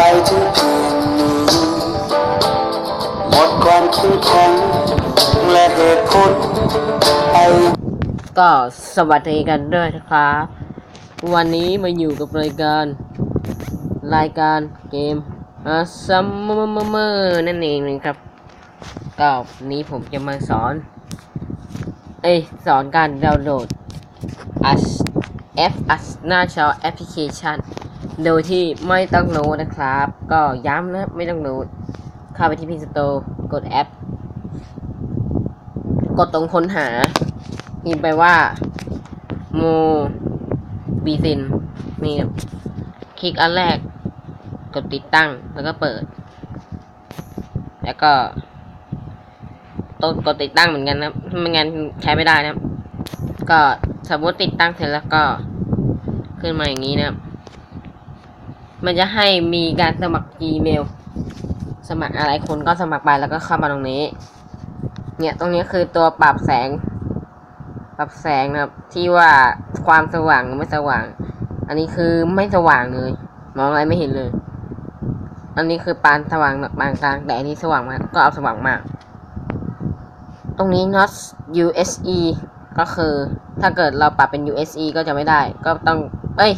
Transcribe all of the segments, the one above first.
ไปถึงเพียงนี้หมดความเข้มแข็งและเหตุผลไปก็สวัสดีกันด้วยนะครับ วันนี้มาอยู่กับรายการ รายการเกมอาซัมเมอร์เมอร์นั่นเองนะครับก็นี้ผมจะมาสอน เอ้ยสอนการดาวน์โหลด As F As หน้าจอแอปพลิเคชัน โดยที่ไม่ต้องโหลดนะครับ ก็ย้ำนะไม่ต้องโหลดเข้าไปที่ Play Store กดแอป กดตรงค้นหาพิมไปว่าโมบีซินนี่ครับคลิกอันแรก กดติดตั้งแล้วก็เปิด แล้วก็ต้องกดติดตั้งเหมือนกันนะไม่งั้นใช้ไม่ได้นะครับก็สมมติติดตั้งเสร็จแล้วก็ขึ้นมาอย่างนี้นะครับ มันจะให้มีการสมัคร Gmail สมัครอะไรคนก็สมัครไปแล้วก็เข้ามาตรงนี้ เนี่ยตรงนี้คือตัวปรับแสง ปรับแสงนะครับ ที่ว่าความสว่างหรือไม่สว่าง อันนี้คือไม่สว่างเลย มองอะไรไม่เห็นเลย อันนี้คือปานสว่างปานกลางแต่อันนี้สว่างมากก็เอาสว่างมาก ตรงนี้ not USE ก็คือ ถ้าเกิดเราปรับเป็น USE ก็จะไม่ได้ ก็ต้อง เอ้ย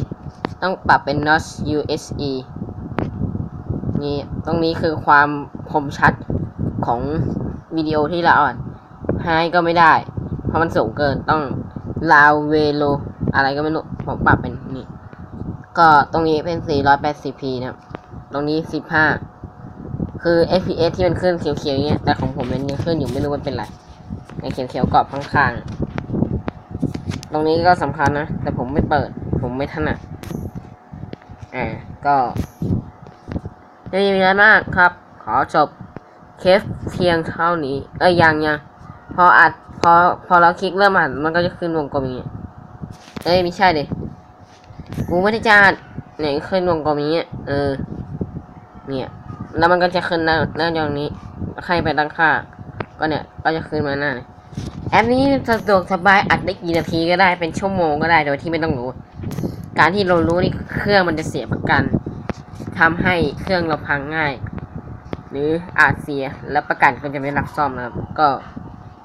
ต้องปรับเป็น not USE นี่ตรงนี้คือความคมชัดของวิดีโอที่เราอ่านไฮก็ไม่ได้ เพราะมันสูงเกินต้องลาวเวโลอะไรก็ไม่รู้ผมปรับเป็นนี่ ก็ตรงนี้เป็น 480p นะครับ ตรงนี้ 15 คือ fps ที่มันขึ้นเขียวๆเงี้ยแต่ของผมมันยังขึ้นอยู่ไม่รู้มันเป็นไรในเขียวๆกรอบข้างๆ ตรงนี้ก็สำคัญนะ แต่ผมไม่เปิด ผมไม่ถนัด อ่าก็ไม่มีอะไรมากครับ ขอจบเคสเพียงเท่านี้ เอ้ยยังยังพออัดพอพอเราคลิกเริ่มอัดมันก็จะขึ้นวงกลมอย่างเงี้ยเอ้ยไม่ใช่ดิกูไม่ได้จาดเนี่ยขึ้นวงกลมอย่างเงี้ยเออ เนี่ย แล้วมันก็จะขึ้นหน้าหน้าจอนี้ใครไปตั้งค่า ก็เนี่ยก็จะขึ้นมาหน้าเนี่ยแอปนี้สะดวกสบายอัดได้กี่นาทีก็ได้เป็นชั่วโมงก็ได้โดยที่ไม่ต้องรู้ การที่เรารู้นี่เครื่องมันจะเสียประกันทำให้เครื่องเราพังง่าย หรืออาจเสียแล้วประกันก็จะไม่รับซ่อมนะครับ ก็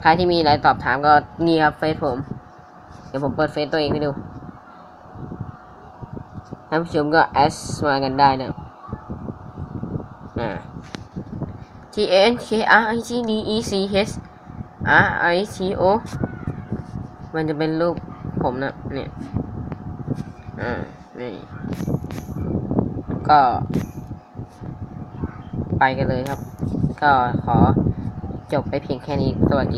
ใครที่มีอะไรตอบถามก็นี่ครับเฟซผม เดี๋ยวผมเปิดเฟซตัวเองให้ดูท่านผู้ชมก็แอสมากันได้นะอ่า T N K R I G D E C H R I T O มันจะเป็นรูปผมนะเนี่ย อ่า นี่ ก็ ไปกันเลยครับ ก็ขอจบไปเพียงแค่นี้ สวัสดี